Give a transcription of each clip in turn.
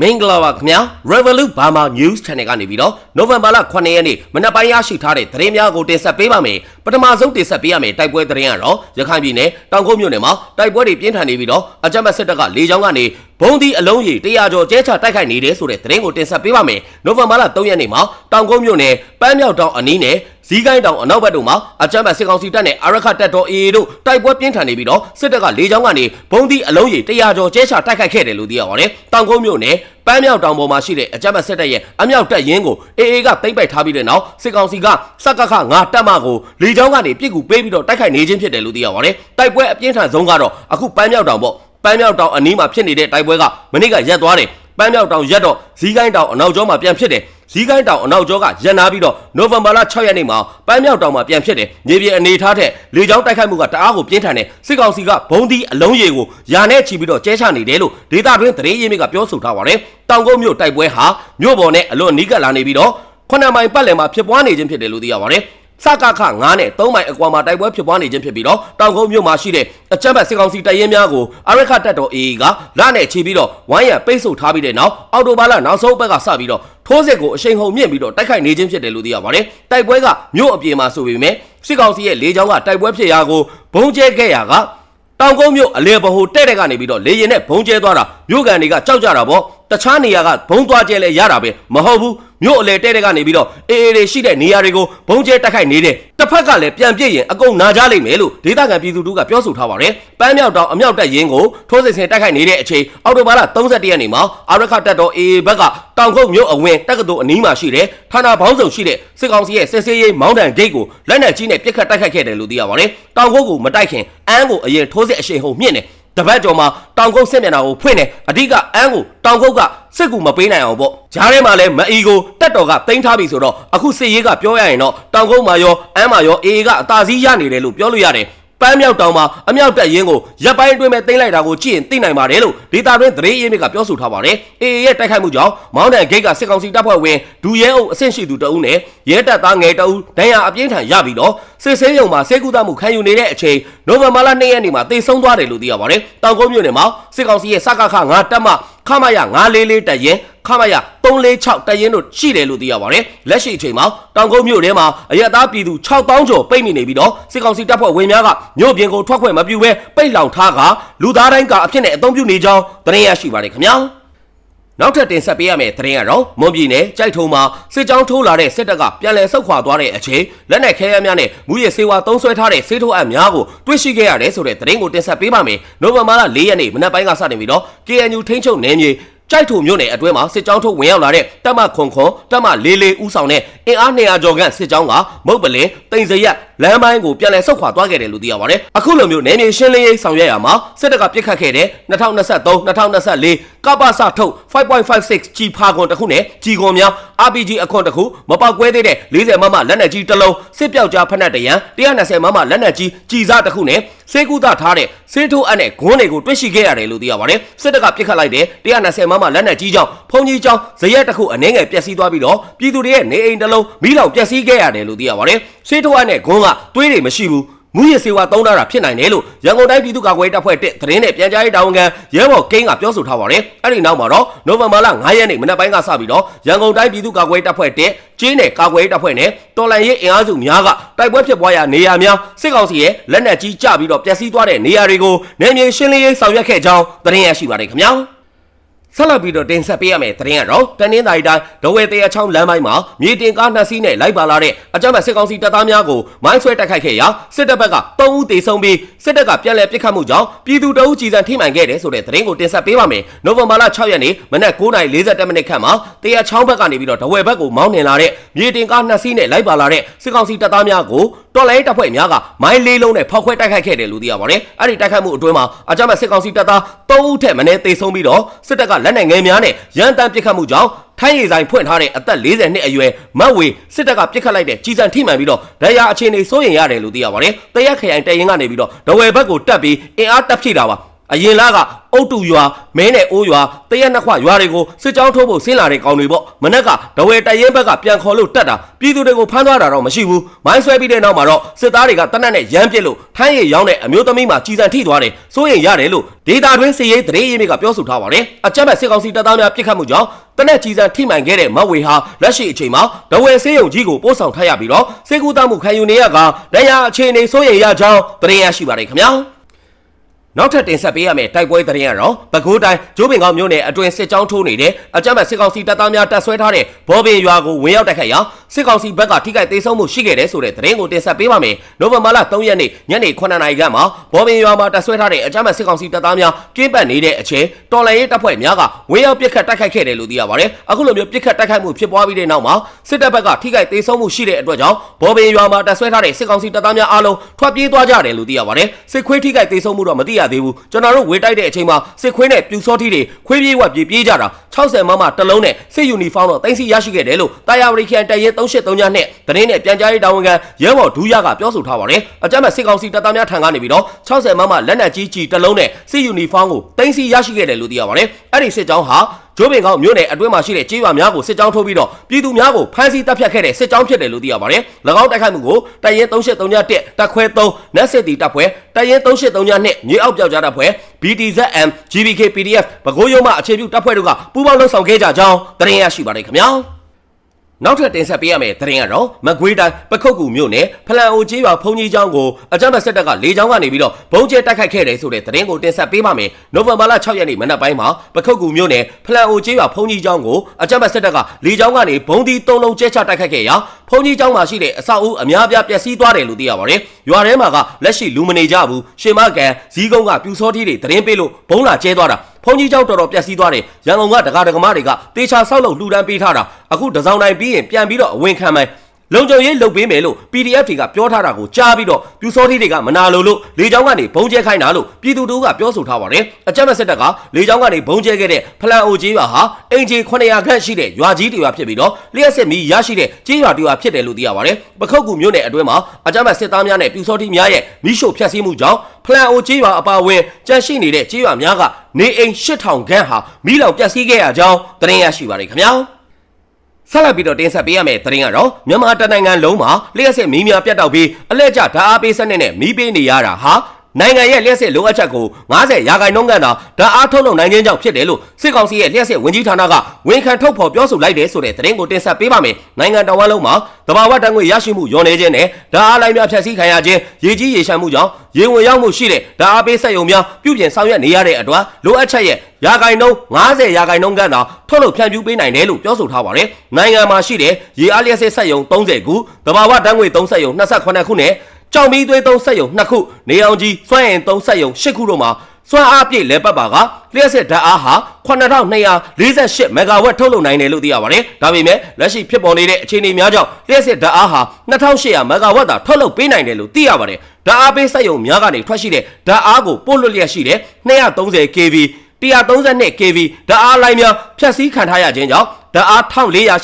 မင်္ဂလာပါခင်ဗျာ Revolut Burma News Channel ကနေပြီးတော့နိုဝင်ဘာလ9ရက်နေ့မနက်ပိုင်းရရှိထားတဲ့သတင်းများကိုတင်ဆက်ပေးပါမယ်ပထမဆုံးတင်ဆက်ပေးရမယ့်တိုက်ပွဲသတင်းကတော့ရခိုင်ပြည်နယ်တောင်ကုန်းမြို့နယ်မှာတိုက်ပွဲတွေပြင်းထန်နေပြီးတော့အကြမ်းဖက်စစ်တပ်ကလေကြောင်းကနေဘုံဒီအလုံးကြီး100ကျော်ကျဲချတိုက်ခိုက်နေတယ်ဆိုတဲ့သတင်းကိုတင်ဆက်ပေးပါမယ်နိုဝင်ဘာလ3ရက်နေ့မှာတောင်ကုန်းမြို့နယ်ပန်းမြောက်တောင်အနီးနယ် ဇီးကိုင်းတောင်အနောက်ဘက်တို့မှာအကြမ်းဖက်စစ်ကောင်စီတပ်နဲ့အာရခတပ်တော် AA တို့တိုက်ပွဲပြင်းထန်နေပြီးတော့စစ်တပ်ကလေကြောင်းကနေဘုံဒီအလုံးကြီး100ကျော်ကျဲချတိုက်ခိုက်ခဲ့တယ်လို့သိရပါတယ်တောင်ကုန်းမြို့နယ်ပန်းမြောက်တောင်ပေါ်မှာရှိတဲ့အကြမ်းဖက်စစ်တပ်ရဲ့အမြောက်တပ်ရင်းကို AA ကသိမ်းပိုက်ထားပြီးတဲ့နောက်စစ်ကောင်စီကစက်ကခငါတပ်မကိုလေကြောင်းကနေပြစ်ကူပေးပြီးတော့တိုက်ခိုက်နေခြင်းဖြစ်တယ်လို့သိရပါတယ်တိုက်ပွဲအပြင်းထန်ဆုံးကတော့အခုပန်းမြောက်တောင်ပေါ့ပန်းမြောက်တောင်အနီးမှာဖြစ်နေတဲ့တိုက်ပွဲကမနေ့ကရက်သွားတယ် ပန်းမြောက်တောင်ရက်တော့ဇီးကိုင်းတောင်အနောက်ကျောမှာပြန်ဖြစ်တယ်ဇီးကိုင်းတောင်အနောက်ကျောကရက်နာပြီးတော့နိုဝင်ဘာလ6ရက်နေ့မှာပန်းမြောက်တောင်မှာပြန်ဖြစ်တယ်မြေပြင်အနေထားထက်လေကြောင်းတိုက်ခိုက်မှုကတအားကိုပြင်းထန်တယ်စစ်ကောင်စီကဘုံဒီအလုံးရေကိုယာနဲ့ချီပြီးတော့ကျဲချနေတယ်လို့ဒေတာတွင်းသတင်းရင်းမြစ်ကပြောဆိုထားပါတယ်တောင်ကုန်းမြို့တိုက်ပွဲဟာမြို့ပေါ်နဲ့အလွန်နီးကပ်လာနေပြီးတော့ခုနှစ်မိုင်ပတ်လည်မှာဖြစ်ပွားနေခြင်းဖြစ်တယ်လို့သိရပါတယ် စကခ9နဲ့3မိုင်အကွာမှာတိုက်ပွဲဖြစ်ပွားနေခြင်းဖြစ်ပြီးတော့တောင်ကုန်းမြို့မှာရှိတဲ့အကြမ်းဖက်စစ်ကောင်စီတပ်ရင်းများကိုအရခတပ်တော် AA ကလနဲ့ချီပြီးတော့ဝိုင်းရံပိတ်ဆို့ထားပြီးတဲ့နောက်အော်တိုဘာလနောက်ဆုံးဘက်ကစပြီးတော့ထိုးစစ်ကိုအရှိန်ဟုန်မြင့်ပြီးတော့တိုက်ခိုက်နေခြင်းဖြစ်တယ်လို့သိရပါတယ်တိုက်ပွဲကမြို့အပြင်မှာဆိုပေမဲ့စစ်ကောင်စီရဲ့လေကြောင်းကတိုက်ပွဲဖြစ်ရာကိုဘုံကျဲခဲ့ရာကတောင်ကုန်းမြို့အလဲဘဟုတဲ့တဲ့ကနေပြီးတော့လေရင်နဲ့ဘုံကျဲသွားတာမြို့ကန်တွေကကြောက်ကြတာပေါ့တခြားနေရာကဘုံသွားကျဲလဲရတာပဲမဟုတ်ဘူး မြို့အလဲတဲ့တဲ့ကနေပြီးတော့အေးအေးတွေရှိတဲ့နေရာတွေကိုဘုံကျဲတက်ခိုက်နေတယ်တစ်ဖက်ကလည်းပြန်ပြည့်ရင်အကုန်နာကြလိမ့်မယ်လို့ဒေသခံပြည်သူတို့ကပြောဆိုထားပါတယ်ပန်းမြောက်တောင်အမြောက်တက်ရင်ကိုထိုးစစ်ဆင်တက်ခိုက်နေတဲ့အချိန်အောက်တိုဘာလ31ရက်နေ့မှာအာရခတက်တော်အေးဘက်ကတောင်ကုန်းမြို့အဝင်တက္ကသိုလ်အနီးမှာရှိတဲ့ဌာနပေါင်းစုံရှိတဲ့စစ်ကောင်စီရဲ့စစ်စေးရေးမောင်းတန်ဂိတ်ကိုလက်နက်ကြီးနဲ့ပစ်ခတ်တိုက်ခိုက်ခဲ့တယ်လို့သိရပါတယ်တောင်ကုန်းကိုမတိုက်ခင်အန်းကိုအရင်ထိုးစစ်အရှိန်ဟုန်မြင့်တယ် တပတ်ကျော်မှာတောင်ကုန်းစစ်မျက်နှာကိုဖွင့်တယ်အဓိကအန်းကိုတောင်ကုန်းကစစ်ကူမပေးနိုင်အောင်ပေါ့ဂျားထဲမှာလည်းမအီကိုတက်တော်ကတင်ထားပြီဆိုတော့အခုစစ်ရေးကပြောရရင်တော့တောင်ကုန်းမှာရောအန်းမှာရောအေအေကအသာစီးရနေတယ်လို့ပြောလို့ရတယ် ပန်းမြောက်တောင်မှာအမြောက်တက်ရင်ကိုရပ်ပိုင်းအတွင်းမဲ့တင်လိုက်တာကိုကြည့်ရင်သိနိုင်ပါတယ်လို့ဒေတာတွင်းသတင်းရင်းမြစ်ကပြောဆိုထားပါတယ်အေအေရဲ့တိုက်ခိုက်မှုကြောင့်မောင်းတန်ဂိတ်ကစစ်ကောင်စီတပ်ဖွဲ့ဝင်ဒူရဲအုပ်အဆင့်ရှိသူတအုပ်နဲ့ရဲတပ်သားငယ်တအုပ်ဒဏ်ရာအပြင်းထန်ရပြီးတော့စစ်ဆေးရုံမှာစေကူတမှုခံယူနေတဲ့အချိန်နိုဝင်ဘာလ2ရက်နေ့မှာတေဆုံးသွားတယ်လို့သိရပါတယ်တောင်ကုန်းမြို့နယ်မှာစစ်ကောင်စီရဲ့စကခ9တပ်မခမရ944တပ်ရင် ခမရ346တပ်ရင်တို့ရှိတယ်လို့သိရပါတယ်လက်ရှိအချိန်မှာတောင်ကုန်းမြို့ထဲမှာအရက်သားပြည်သူ6000ကျော်ပိတ်မိနေပြီးတော့စစ်ကောင်စီတပ်ဖွဲ့ဝင်များကမြို့ပြင်ကိုထွက်ခွင့်မပြုဘဲပိတ်လောင်ထားကလူသားတိုင်းကအဖြစ်နဲ့အုံပြုနေကြောင်းသတင်းရရှိပါတယ်ခင်ဗျာနောက်ထပ်တင်ဆက်ပေးရမယ့်သတင်းကတော့မွန်ပြည်နယ်ကြိုက်ထုံမှာစစ်ကြောင်းထိုးလာတဲ့စစ်တပ်ကပြန်လည်ဆုတ်ခွာသွားတဲ့အချိန်လက်နက်ခဲယမ်းများနဲ့မူရစေဝါသုံးဆွဲထားတဲ့စေးထိုးအပ်များကိုတွေ့ရှိခဲ့ရတယ်ဆိုတဲ့သတင်းကိုတင်ဆက်ပေးပါမယ်။နိုဝင်ဘာလ၄ရက်နေ့မနက်ပိုင်းကစတင်ပြီးတော့ KNU ထိန်းချုပ်နယ်မြေ ကြိုက်ထုံမြို့နယ်အတွင်းမှာစစ်ကြောင်းထုတ်ဝင်ရောက်လာတဲ့တပ်မခွန်ခွန်တပ်မလေးလေးဦးဆောင်တဲ့အင်အား200ကျော်ခန့်စစ်ကြောင်းကမုတ်ပလင်တိန်စရက်လမ်းပိုင်းကိုပြန်လည်ဆုတ်ခွာသွားခဲ့တယ်လို့သိရပါတယ်။အခုလိုမျိုးနယ်မြေရှင်းလင်းရေးဆောင်ရွက်ရမှာစစ်တပ်ကပြစ်ခတ်ခဲ့တဲ့2023 2024ကပ္ပစထုတ်5.56ကြီးဖာခွန်တစ်ခုနဲ့ကြီးခွန်များ RPG အခွန်တစ်ခုမပောက်ကွဲသေးတဲ့40မမလက်နက်ကြီးတစ်လုံးစစ်ပြောက်ကြားဖက်နှက်တရံ120မမလက်နက်ကြီးကြီးစားတစ်ခုနဲ့စေကူတာထားတဲ့စေထိုးအပ်နဲ့ဂွန်းတွေကိုတွေ့ရှိခဲ့ရတယ်လို့သိရပါတယ်။စစ်တပ်ကပြစ်ခတ်လိုက်တဲ့120မမလက်နက်ကြီးကြောင့်ဖုန်ကြီးကြောင့်ဇရက်တစ်ခုအနှဲငယ်ပျက်စီးသွားပြီးတော့ပြည်သူတွေရဲ့နေအိမ်တစ်လုံးမိလောင်ပျက်စီးခဲ့ရတယ်လို့သိရပါတယ်။စေထိုးအပ်နဲ့ဂွန်းကသွေးတွေမရှိဘူးမူရစေဝါသုံးတာဖြစ်နိုင်တယ်လို့ရန်ကုန်တိုင်းပြည်သူ့ကာကွယ်ရေးတပ်ဖွဲ့တစ်သတင်းနဲ့ပြန်ကြားရေးတာဝန်ခံရဲဘော်ကိန်းကပြောဆိုထားပါတယ်။အဲ့ဒီနောက်မှာတော့နိုဝင်ဘာလ9ရက်နေ့မနက်ပိုင်းကစပြီးတော့ရန်ကုန်တိုင်းပြည်သူ့ကာကွယ်ရေးတပ်ဖွဲ့တစ်ကျင်းနယ်ကာကွယ်ရေးတပ်ဖွဲ့နဲ့တော်လန်ရေးအင်အားစုများကတိုက်ပွဲဖြစ်ပွားရာနေရာများစစ်ကောင်စီရဲ့လက်နက်ကြီးကျပြီးတော့ပျက်စီးသွားတဲ့နေရာတွေကိုနယ်မြေရှင်းလင်းရေးဆောင်ရွက်ခဲ့ကြောင်းသတင်းရရှိပါတယ်ခင်ဗျာ။ ဆက်လက်ပြီးတော့တင်ဆက်ပေးရမယ့်သတင်းကတော့တနင်္သာရီတိုင်းဒဝဲတရချောင်းလမ်းပိုင်းမှာမြေတင်ကားနှစ်စီးနဲ့လိုက်ပါလာတဲ့အကြမ်းဖက်စစ်ကောင်စီတပ်သားများကိုမိုင်းဆွဲတိုက်ခိုက်ခဲ့ရာစစ်တပ်ဘက်က3ဦးသေဆုံးပြီးစစ်တပ်ကပြန်လည်ပစ်ခတ်မှုကြောင့်ပြည်သူတအုပ်ကြီးစံထိမှန်ခဲ့တယ်ဆိုတဲ့သတင်းကိုတင်ဆက်ပေးပါမယ်။နိုဝင်ဘာလ6ရက်နေ့မနက်9:40မိနစ်ခန့်မှာတရချောင်းဘက်ကနေပြီးတော့ဒဝဲဘက်ကိုမောင်းနှင်လာတဲ့မြေတင်ကားနှစ်စီးနဲ့လိုက်ပါလာတဲ့စစ်ကောင်စီတပ်သားများကို တော်လိုင်းတပ်ဖွဲ့များကမိုင်းလေးလုံးနဲ့ဖောက်ခွဲတိုက်ခိုက်ခဲ့တယ်လို့သိရပါတယ်။အဲ့ဒီတိုက်ခိုက်မှုအတွင်းမှာအကြမ်းဖက်စစ်ကောင်စီတပ်သား3ဦးထက်မနည်းသေဆုံးပြီးတော့စစ်တပ်ကလက်နက်ငယ်များနဲ့ရန်တမ်းပစ်ခတ်မှုကြောင့်ထိုင်းရည်ဆိုင်ဖွင့်ထားတဲ့အသက်40နှစ်အရွယ်မတ်ဝေစစ်တပ်ကပစ်ခတ်လိုက်တဲ့ကြီးစံထိမှန်ပြီးတော့ဒဏ်ရာအခြေအနေစိုးရင်ရတယ်လို့သိရပါတယ်။တရက်ခရိုင်တရင်ကနေပြီးတော့ဒဝယ်ဘက်ကိုတက်ပြီးအင်အားတက်ဖြည့်တာပါ။ အရင်လကအုတ်တူရွာမဲနဲ့အိုးရွာတရက်နှစ်ခွရွာတွေကိုစစ်ကြောင်းထိုးဖို့ဆင်းလာတဲ့ကောင်တွေပေါ့မနက်ကဒဝဲတရင်ဘက်ကပြန်ခေါ်လို့တက်တာပြည်သူတွေကိုဖမ်းသွားတာတော့မရှိဘူးမိုင်းဆွဲပြီးတဲ့နောက်မှာတော့စစ်သားတွေကတနက်နဲ့ရမ်းပစ်လို့ထိုင်းရည်ရောင်းတဲ့အမျိုးသမီးမှာကြီးစံထိသွားတယ်စိုးရင်ရတယ်လို့ဒေတာတွင်းစီရေးတရေရေးမိကပြောဆိုထားပါတယ်အကြမ်းဖက်စစ်ကောင်စီတပ်သားများပြစ်ခတ်မှုကြောင့်တနက်ကြီးစံထိမှန်ခဲ့တဲ့မဝေဟာလက်ရှိအချိန်မှာဒဝဲဆေးရုံကြီးကိုပို့ဆောင်ထားရပြီးတော့စေကူတမှုခံယူနေရကတရားအခြေအနေစိုးရင်ရကြောင်းတရေရရှိပါတယ်ခင်ဗျာ နောက်ထပ်တင်ဆက်ပေးရမယ့်တိုက်ပွဲသတင်းကတော့ပဲခူးတိုင်းကျိုးပင်ကောင်းမြို့နယ်အတွင်းစစ်ကြောင်းထိုးနေတဲ့အကြမ်းဖက်စစ်ကောင်စီတပ်သားများတပ်ဆွဲထားတဲ့ဘောပင်ရွာကိုဝင်ရောက်တိုက်ခိုက်ရာစစ်ကောင်စီဘက်ကထိခိုက်ဒေဆုံးမှုရှိခဲ့တဲ့ဆိုတဲ့သတင်းကိုတင်ဆက်ပေးပါမယ်။နိုဝင်ဘာလ3ရက်နေ့ညနေ9နာရီခန့်မှာဘောပင်ရွာမှာတပ်ဆွဲထားတဲ့အကြမ်းဖက်စစ်ကောင်စီတပ်သားများကင်းပတ်နေတဲ့အချိန်တော်လှန်ရေးတပ်ဖွဲ့များကဝင်ရောက်ပစ်ခတ်တိုက်ခိုက်ခဲ့တယ်လို့သိရပါတယ်။အခုလိုမျိုးပစ်ခတ်တိုက်ခိုက်မှုဖြစ်ပွားပြီးတဲ့နောက်မှာစစ်တပ်ဘက်ကထိခိုက်ဒေဆုံးမှုရှိတဲ့အတွက်ကြောင့်ဘောပင်ရွာမှာတပ်ဆွဲထားတဲ့စစ်ကောင်စီတပ်သားများအားလုံးထွက်ပြေးသွားကြတယ်လို့သိရပါတယ်။စစ်ခွေးထိခိုက်ဒေဆုံးမှုတော့မသိရသေးဘူးကျွန်တော်တို့ဝေတိုက်တဲ့အချိန်မှာစစ်ခွေးနဲ့ပြူစောထီတွေခွေးပြေးဝက်ပြေးပြေးကြတာ60မမတစ်လုံးနဲ့စစ်ယူနီဖောင်းတော့တင်စီရရှိခဲ့တယ်လို့တာယာဝရီခန်တရဲ383ညနဲ့သတင်းနဲ့ပြန်ကြားရေးတာဝန်ခံရဲဘော်ဒူးရကပြောဆိုထားပါတယ်အကြမ်းမဲ့စစ်ကောင်စီတပ်သားများထံကနေပြီးတော့60မမလက်နက်ကြီးကြီးတစ်လုံးနဲ့စစ်ယူနီဖောင်းကိုတင်စီရရှိခဲ့တယ်လို့သိရပါတယ်အဲ့ဒီစစ်ကြောင်းဟာ ကျိုးပင်ကောင်မြို့နယ်အတွင်းမှာရှိတဲ့ကြေးရွာများကိုစစ်ကြောင်းထိုးပြီးတော့ပြည်သူများကိုဖမ်းဆီးတပ်ဖြတ်ခဲ့တဲ့စစ်ကြောင်းဖြစ်တယ်လို့သိရပါတယ်။၎င်းတိုက်ခိုက်မှုကိုတရင်3831တက်ခွဲ3နက်စစ်တီတပ်ဖွဲ့တရင်3832မြေအောက်ပြောက်ကြားတပ်ဖွဲ့ BTZM GBK PDF ပဲခူးရုံးမှအခြေပြုတပ်ဖွဲ့တို့ကပူးပေါင်းလှုပ်ဆောင်ခဲ့ကြကြောင်းသတင်းရရှိပါတယ်ခင်ဗျာ။ နောက်ထပ်တင်ဆက်ပေးရမယ့်သတင်းကတော့မကွေးတိုင်းပခုတ်ကူမြို့နယ်ဖလန်အိုကျေးရွာဖုန်ကြီးကျောင်းကိုအကြမ်းဖက်စစ်တပ်ကလေကြောင်းကနေပြီးတော့ဘုံကျဲတိုက်ခိုက်ခဲ့တယ်ဆိုတဲ့သတင်းကိုတင်ဆက်ပေးပါမယ်။နိုဝင်ဘာလ6ရက်နေ့မနက်ပိုင်းမှာပခုတ်ကူမြို့နယ်ဖလန်အိုကျေးရွာဖုန်ကြီးကျောင်းကိုအကြမ်းဖက်စစ်တပ်ကလေကြောင်းကနေဘုံဒီ၃လုံးကျဲချတိုက်ခိုက်ခဲ့ရာဖုန်ကြီးကျောင်းမှာရှိတဲ့အဆောက်အဦအများပြားပျက်စီးသွားတယ်လို့သိရပါတယ်။ရွာထဲမှာကလက်ရှိလူမနေကြဘူး။ရှင်မကန်ဇီးကုန်းကပြူစောထီးတွေသတင်းပေးလို့ဘုံလာကျဲသွားတာ။ ဖုန်ကြီးကျောင်းတော်တော်ပျက်စီးသွားတယ်ရန်ကုန်ကဒကာဒကမတွေကတေချာဆောက်လုပ်လှူဒန်းပေးထားတာအခုတစောင်းတိုင်းပြီးရင်ပြန်ပြီးတော့အဝင်ခံမယ် လုံခြုံရေးလုပ်ပေးမယ်လို့ PDF တွေကပြောထားတာကိုကြားပြီးတော့ပြူစောထီးတွေကမနာလိုလို့လေကြောင်းကနေဘုံကျဲခိုင်းတာလို့ပြည်သူတို့ကပြောဆိုထားပါတယ်အကြမ်းမဲ့စစ်တပ်ကလေကြောင်းကနေဘုံကျဲခဲ့တဲ့ဖလန်အိုကြီးရွာဟာအင်ဂျီ900ခန့်ရှိတဲ့ရွာကြီးတရွာဖြစ်ပြီးတော့လျှက်စစ်မီရရှိတဲ့ကြီးရွာတရွာဖြစ်တယ်လို့သိရပါတယ်ပခုတ်ကူမြို့နယ်အတွင်းမှာအကြမ်းမဲ့စစ်သားများနဲ့ပြူစောထီးများရဲ့မိရှို့ဖျက်ဆီးမှုကြောင့်ဖလန်အိုကြီးရွာအပါအဝင်ကြန့်ရှိနေတဲ့ကြီးရွာများကနေအိမ်8000ခန့်ဟာမိလောင်ပျက်စီးခဲ့ရကြောင်းသတင်းရရှိပါတယ်ခင်ဗျာ ဆက်လက်ပြီးတော့တင်ဆက်ပေးရမယ့်သတင်းကတော့မြန်မာတနိုင်ငံလုံးမှာလျှက်စစ်မီးများပြတ်တောက်ပြီးအလက်ကျဓာတ်အားပေးစနစ်နဲ့မီးပေးနေရတာဟာနိုင်ငံရဲ့လျှက်စစ်လိုအပ်ချက်ကို90ရာခိုင်နှုန်းကန်သာဓာတ်အားထုတ်လုပ်နိုင်ခြင်းကြောင့်ဖြစ်တယ်လို့စစ်ကောင်စီရဲ့လျှက်စစ်ဝန်ကြီးဌာနကဝန်ခံထုတ်ဖော်ပြောဆိုလိုက်တယ်ဆိုတဲ့သတင်းကိုတင်ဆက်ပေးပါမယ်။နိုင်ငံတော်ဝန်လုံးမှာတဘာဝတန်ငွေရရှိမှုညော်နေခြင်းနဲ့ဓာတ်အားလိုင်းများဖျက်ဆီးခံရခြင်းရေကြီးရေရှမ်းမှုကြောင့်ရေဝင်ရောက်မှုရှိတဲ့ဓာတ်အားပေးစက်ရုံများပြုပြင်ဆောင်ရွက်နေရတဲ့အတွက်လိုအပ်ချက်ရဲ့ ရာခိုင်နှုန်း90ရာခိုင်နှုန်းကန်သာထုတ်လုပ်ဖြန့်ဖြူးပေးနိုင်တယ်လို့ပြောဆိုထားပါတယ်။နိုင်ငံမှာရှိတဲ့ရေအားလျှက်စစ်စက်ရုံ30ခုတဘာဝတန်ငွေ3စက်ရုံ28ခုနဲ့ကြောင်မီးသွေးသုံးဆက်ယုံ2ခုနေအောင်ကြီးစွမ်းအင်သုံးဆက်ယုံ8ခုတို့မှာစွမ်းအားပြည့်လဲပတ်ပါကလျှက်စစ်ဓာတ်အားဟာ9248မဂါဝက်ထုတ်လုပ်နိုင်တယ်လို့သိရပါတယ်။ဒါပေမဲ့လက်ရှိဖြစ်ပေါ်နေတဲ့အခြေအနေများကြောင့်လျှက်စစ်ဓာတ်အားဟာ2800မဂါဝက်သာထုတ်လုပ်ပေးနိုင်တယ်လို့သိရပါတယ်။ဓာတ်အားပေးစက်ရုံများကနေထွက်ရှိတဲ့ဓာတ်အားကိုပို့လွှတ်လျက်ရှိတဲ့230 kV 132 kV ဓာတ်အားလိုင်းများဖြတ်စည်းခံထားရခြင်းကြောင့်ဓာတ်အား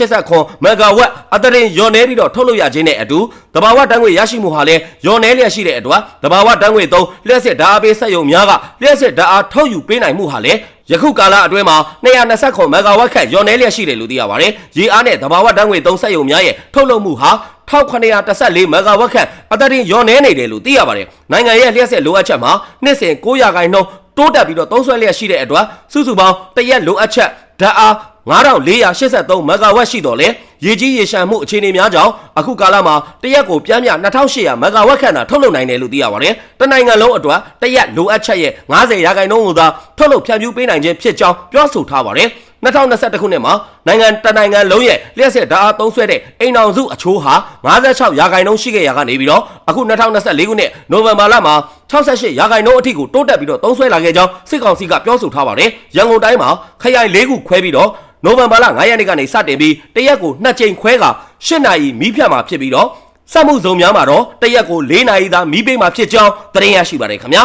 1489မဂါဝက်အတရင်ညော်နေပြီးတော့ထုတ်လုပ်ရခြင်းနဲ့အတူတဘာဝတန်းငွေရရှိမှုဟာလည်းညော်နေလျက်ရှိတဲ့အတွက်တဘာဝတန်းငွေသုံးလျှက်စစ်ဓာတ်အားပေးစက်ရုံများကလျှက်စစ်ဓာတ်အားထုတ်ယူပေးနိုင်မှုဟာလည်းယခုကာလအတွင်းမှာ229မဂါဝက်ခန့်ညော်နေလျက်ရှိတယ်လို့သိရပါတယ်။ရေအားနဲ့တဘာဝတန်းငွေသုံးစက်ရုံများရဲ့ထုတ်လုပ်မှုဟာ1914မဂါဝက်ခန့်အတရင်ညော်နေနေတယ်လို့သိရပါတယ်။နိုင်ငံရဲ့လျှက်စစ်လိုအပ်ချက်မှာနှစ်စဉ်900ခိုင်နှုန်း တိုးတက်ပြီးတော့သုံးဆွဲလျက်ရှိတဲ့အတွက်စုစုပေါင်းတရက်လိုအပ်ချက်ဓာတ်အား9483မဂါဝက်ရှိတော်လဲရေကြီးရေရှမ်းမှုအခြေအနေများကြောင့်အခုကာလမှာတရက်ကိုပြမ်းပြ2800မဂါဝက်ခန့်သာထုတ်လုပ်နိုင်တယ်လို့သိရပါတယ်။တနိုင်ငံလုံးအတွက်တရက်လိုအပ်ချက်ရဲ့90ရာခိုင်နှုန်းကိုသာထုတ်လုပ်ဖြန့်ဖြူးပေးနိုင်ခြင်းဖြစ်ကြောင်းပြောဆိုထားပါတယ်။ 2021ခုနှစ်မှာနိုင်ငံတနိုင်ငံလုံးရဲ့လျှက်စစ်ဓာတ်အားသုံးစွဲတဲ့အိမ်အောင်စုအချိုးဟာ56ရာခိုင်နှုန်းရှိခဲ့ရကနေပြီးတော့အခု2024ခုနှစ်နိုဝင်ဘာလမှာ68ရာခိုင်နှုန်းအထိကိုတိုးတက်ပြီးတော့သုံးစွဲလာခဲ့ကြောင်းစစ်ကောင်စီကပြောဆိုထားပါတယ်။ရန်ကုန်တိုင်းမှာခရိုင်၄ခုခွဲပြီးတော့နိုဝင်ဘာလ9ရက်နေ့ကနေစတင်ပြီးတရက်ကို2ကြိမ်ခွဲက8နာရီမီးဖြတ်မှာဖြစ်ပြီးတော့စက်မှုဇုံများမှာတော့တရက်ကို4နာရီသာမီးပေးမှာဖြစ်ကြောင်းသတင်းရရှိပါတယ်ခင်ဗျာ